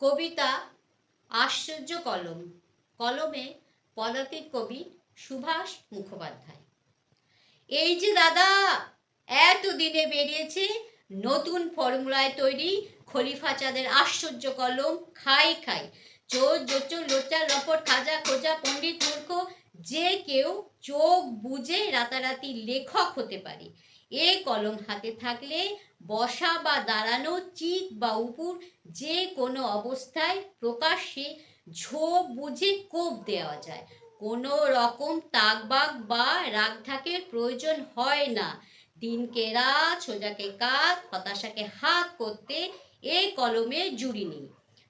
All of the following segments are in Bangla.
কবিতা আশ্চর্য কলম। কলমে পদাতিক কবি সুভাষ মুখোপাধ্যায়। এই যে দাদা, এতদিনে বেরিয়েছে নতুন ফর্মুলায় তৈরি খলিফা চাঁদের আশ্চর্য কলম, খাই খাই। চোর, জোচর লোচা লপট খাজা, খোজা, পণ্ডিত, মূর্খ, যে কেউ চোখ বুঝে রাতারাতি লেখক হতে পারে। এ কলম হাতে থাকলে বসা বা দাঁড়ানো চিক বা উপর যে কোনো অবস্থায় প্রকাশ্যে ঝোপ বুঝে কোপ দেওয়া যায়। কোনো রকম তাকবাক বা রাগঢাকের প্রয়োজন হয় না। দিনকে রাত, সোজাকে কাত, হতাশাকে হাত করতে এ কলমে জুড়ি নেই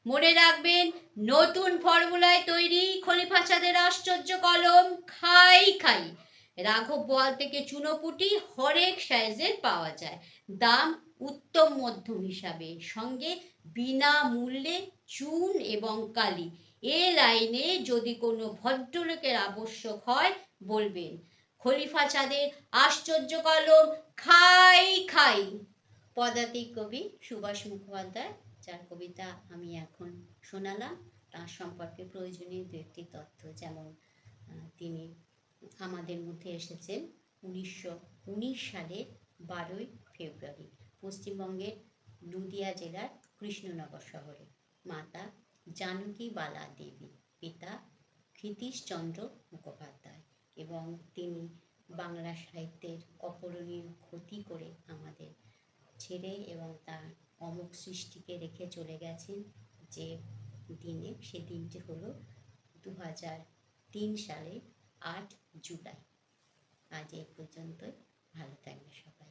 মনে রাখবেন, নতুন ফর্মুলায় তৈরি খলিফা চাঁদের আশ্চর্য কলম, খাই খাই। রাঘব বোয়াল থেকে চুনোপুটি হরেক সাইজের পাওয়া যায়। দাম উত্তম মধ্যম হিসাবে। সঙ্গে বিনামূল্যে চুন এবং কালি। এ লাইনে যদি কোনো ভদ্রলোকের আবশ্যক হয়, বলবেন, খলিফা চাঁদের আশ্চর্য কলম, খাই খাই। পদাতিক কবি সুভাষ মুখোপাধ্যায়, যার কবিতা আমি এখন শোনালাম, তার সম্পর্কে প্রয়োজনীয় দু একটি তথ্য, যেমন তিনি আমাদের মধ্যে এসেছেন উনিশশো উনিশ সালের বারোই ফেব্রুয়ারি, পশ্চিমবঙ্গের নদিয়া জেলার কৃষ্ণনগর শহরে। মাতা জানকী বালা দেবী, পিতা ক্ষিতীশচন্দ্র মুখোপাধ্যায় এবং তিনি বাংলা সাহিত্যের অপূরণীয় ক্ষতি করে আমাদের ছেড়ে এবং তার অমুক সৃষ্টিকে রেখে চলে গেছেন যে দিনে, সে দিনটি হলো দু হাজার তিন সালে আট জুলাই আজ এই পর্যন্তই ভালো থাকবে সবাই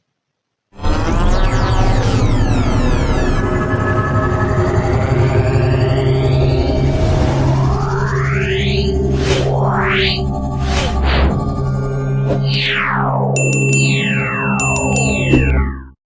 Meow.